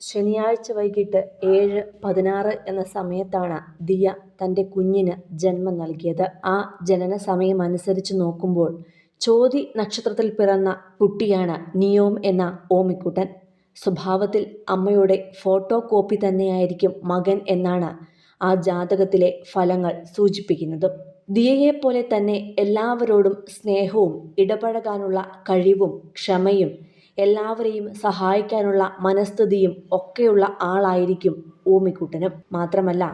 ശനിയാഴ്ച വൈകിട്ട് ഏഴ് പതിനാറ് എന്ന സമയത്താണ് ദിയ തന്റെ കുഞ്ഞിന് ജന്മം നൽകിയത്. ആ ജനന സമയം അനുസരിച്ച് നോക്കുമ്പോൾ ചോതി നക്ഷത്രത്തിൽ പിറന്ന കുട്ടിയാണ് നിയോം എന്ന ഓമിക്കുട്ടൻ. സ്വഭാവത്തിൽ അമ്മയുടെ ഫോട്ടോ കോപ്പി തന്നെയായിരിക്കും മകൻ എന്നാണ് ആ ജാതകത്തിലെ ഫലങ്ങൾ സൂചിപ്പിക്കുന്നത്. ദിയയെപ്പോലെ തന്നെ എല്ലാവരോടും സ്നേഹവും ഇടപഴകാനുള്ള കഴിവും ക്ഷമയും എല്ലാവരെയും സഹായിക്കാനുള്ള മനസ്ഥിതിയും ഒക്കെയുള്ള ആളായിരിക്കും ഊമിക്കുട്ടനും. മാത്രമല്ല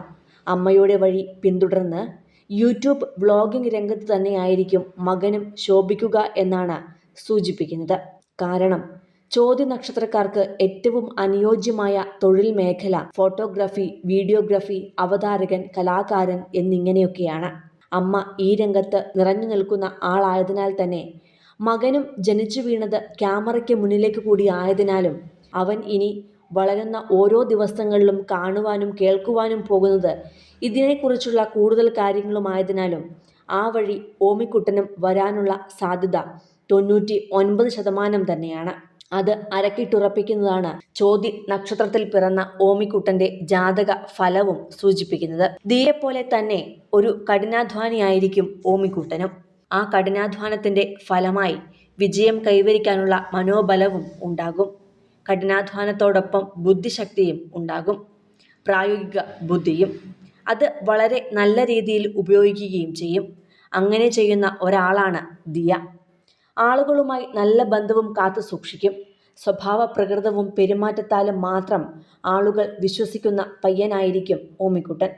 അമ്മയുടെ വഴി പിന്തുടർന്ന് യൂട്യൂബ് വ്ളോഗിംഗ് രംഗത്ത് തന്നെയായിരിക്കും മകനും ശോഭിക്കുക എന്നാണ് സൂചിപ്പിക്കുന്നത്. കാരണം ചോദ്യ നക്ഷത്രക്കാർക്ക് ഏറ്റവും അനുയോജ്യമായ തൊഴിൽ മേഖല ഫോട്ടോഗ്രാഫി വീഡിയോഗ്രാഫി അവതാരകൻ കലാകാരൻ എന്നിങ്ങനെയൊക്കെയാണ്. അമ്മ ഈ രംഗത്ത് നിറഞ്ഞു നിൽക്കുന്ന ആളായതിനാൽ തന്നെ മകനും ജനിച്ചു വീണത് ക്യാമറയ്ക്ക് മുന്നിലേക്ക് കൂടി ആയതിനാലും അവൻ ഇനി വളരുന്ന ഓരോ ദിവസങ്ങളിലും കാണുവാനും കേൾക്കുവാനും പോകുന്നത് ഇതിനെക്കുറിച്ചുള്ള കൂടുതൽ കാര്യങ്ങളുമായതിനാലും ആ വഴി ഓമിക്കുട്ടനും വരാനുള്ള സാധ്യത തൊണ്ണൂറ്റി ഒൻപത് ശതമാനം തന്നെയാണ്. അത് അരക്കിട്ടുറപ്പിക്കുന്നതാണ് ചോതി നക്ഷത്രത്തിൽ പിറന്ന ഓമിക്കുട്ടന്റെ ജാതക ഫലവും സൂചിപ്പിക്കുന്നത്. ദിയെപ്പോലെ തന്നെ ഒരു കഠിനാധ്വാനിയായിരിക്കും ഓമിക്കുട്ടനും. ആ കഠിനാധ്വാനത്തിന്റെ ഫലമായി വിജയം കൈവരിക്കാനുള്ള മനോബലവും ഉണ്ടാകും. കഠിനാധ്വാനത്തോടൊപ്പം ബുദ്ധിശക്തിയും ഉണ്ടാകും. പ്രായോഗിക ബുദ്ധിയും അത് വളരെ നല്ല രീതിയിൽ ഉപയോഗിക്കുകയും ചെയ്യും. അങ്ങനെ ചെയ്യുന്ന ഒരാളാണ് ദിയ. ആളുകളുമായി നല്ല ബന്ധവും കാത്തു സൂക്ഷിക്കും. സ്വഭാവ പ്രകൃതവും പെരുമാറ്റത്താലും മാത്രം ആളുകൾ വിശ്വസിക്കുന്ന പയ്യനായിരിക്കും ഓമിക്കുട്ടൻ.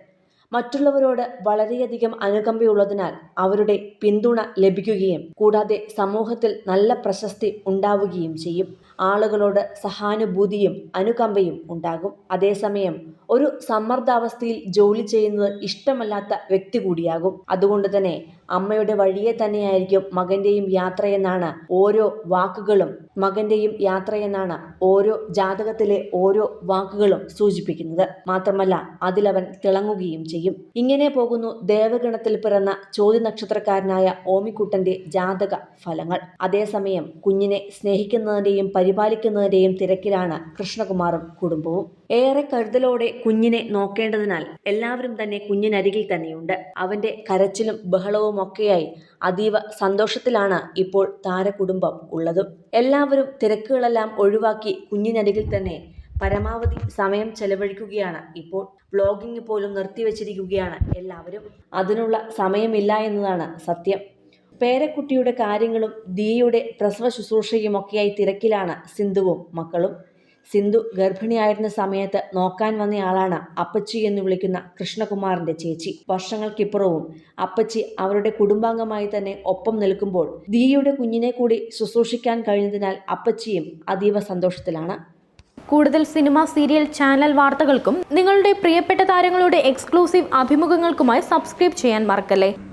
മറ്റുള്ളവരോട് വളരെയധികം അനുകമ്പയുള്ളതിനാൽ അവരുടെ പിന്തുണ ലഭിക്കുകയും കൂടാതെ സമൂഹത്തിൽ നല്ല പ്രശസ്തി ഉണ്ടാവുകയും ചെയ്യും. ആളുകളോട് സഹാനുഭൂതിയും അനുകമ്പയും ഉണ്ടാകും. അതേസമയം ഒരു സമ്മർദ്ദാവസ്ഥയിൽ ജോലി ചെയ്യുന്നത് ഇഷ്ടമല്ലാത്ത വ്യക്തി കൂടിയാകും. അതുകൊണ്ട് തന്നെ അമ്മയുടെ വഴിയെ തന്നെയായിരിക്കും മകന്റെയും യാത്രയെന്നാണ് ഓരോ വാക്കുകളും മകന്റെയും യാത്രയെന്നാണ് ഓരോ ജാതകത്തിലെ ഓരോ വാക്കുകളും സൂചിപ്പിക്കുന്നത്. മാത്രമല്ല അതിലവൻ തിളങ്ങുകയും ചെയ്യും. ഇങ്ങനെ പോകുന്നു ദേവഗണത്തിൽ പിറന്ന ചോദ്യ നക്ഷത്രക്കാരനായ ഓമിക്കുട്ടന്റെ ജാതക ഫലങ്ങൾ. അതേസമയം കുഞ്ഞിനെ സ്നേഹിക്കുന്നതിന്റെയും പരിപാലിക്കുന്നതിന്റെയും തിരക്കിലാണ് കൃഷ്ണകുമാറും കുടുംബവും. ഏറെ കരുതലോടെ കുഞ്ഞിനെ നോക്കേണ്ടതിനാൽ എല്ലാവരും തന്നെ കുഞ്ഞിനരികിൽ തന്നെയുണ്ട്. അവന്റെ കരച്ചിലും ബഹളവും ഒക്കെയായി അതീവ സന്തോഷത്തിലാണ് ഇപ്പോൾ താരകുടുംബം ഉള്ളതും. എല്ലാവരും തിരക്കുകളെല്ലാം ഒഴിവാക്കി കുഞ്ഞിനരികിൽ തന്നെ പരമാവധി സമയം ചെലവഴിക്കുകയാണ് ഇപ്പോൾ. വ്ളോഗിംഗ് പോലും നിർത്തിവെച്ചിരിക്കുകയാണ് എല്ലാവരും. അതിനുള്ള സമയമില്ല എന്നതാണ് സത്യം. പേരക്കുട്ടിയുടെ കാര്യങ്ങളും ദിയയുടെ പ്രസവ ശുശ്രൂഷയുമൊക്കെയായി തിരക്കിലാണ് സിന്ധുവും മക്കളും. സിന്ധു ഗർഭിണിയായിരുന്ന സമയത്ത് നോക്കാൻ വന്നയാളാണ് അപ്പച്ചി എന്ന് വിളിക്കുന്ന കൃഷ്ണകുമാറിന്റെ ചേച്ചി. വർഷങ്ങൾക്കിപ്പുറവും അപ്പച്ചി അവരുടെ കുടുംബാംഗമായി തന്നെ ഒപ്പം നിൽക്കുമ്പോൾ ദിയയുടെ കുഞ്ഞിനെ കൂടി ശുശ്രൂഷിക്കാൻ കഴിഞ്ഞതിനാൽ അപ്പച്ചിയും അതീവ സന്തോഷത്തിലാണ്. കൂടുതൽ സിനിമ സീരിയൽ ചാനൽ വാർത്തകൾക്കും നിങ്ങളുടെ പ്രിയപ്പെട്ട താരങ്ങളുടെ എക്സ്ക്ലൂസീവ് അഭിമുഖങ്ങൾക്കുമായി സബ്സ്ക്രൈബ് ചെയ്യാൻ മറക്കല്ലേ?